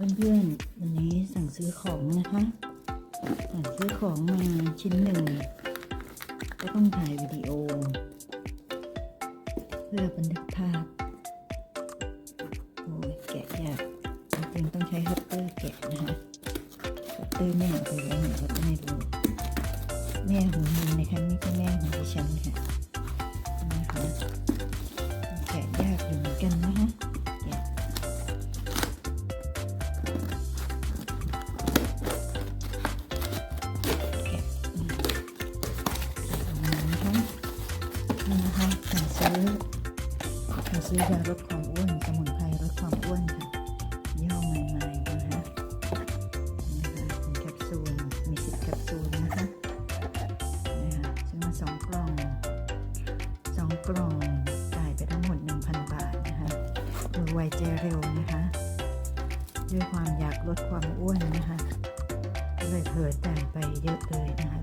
เพื่อนๆวันนี้สั่งซื้อของนะคะ สั่งซื้อของมาชิ้นหนึ่ง ก็ต้องถ่ายวิดีโอ เพื่อบันทึกภาพ โอ้ยแกะยากจริงต้องใช้คัตเตอร์แกะนะคะคัตเตอร์แม่เอาไปไว้ไหนก็ไม่รู้แม่ของมีนะคะนี่ก็แม่ของดิฉันค่ะ นี่นะคะสั่งซื้อสั่งซื้อยาลดความอ้วนสมุนไพรลดความอ้วนค่ะยี่ห้อใหม่ๆนะคะนี่ค่ะแคปซูลมีสิบแคปซูลนะคะนี่ค่ะซื้อมาสองกล่องสองกล่องจ่ายไปทั้งหมด1,000บาทนะคะมือไวใจเร็วนะคะ ด้วยความอยากลดความอ้วนนะคะเลยเผลอจ่ายไปเยอะเลยนะคะ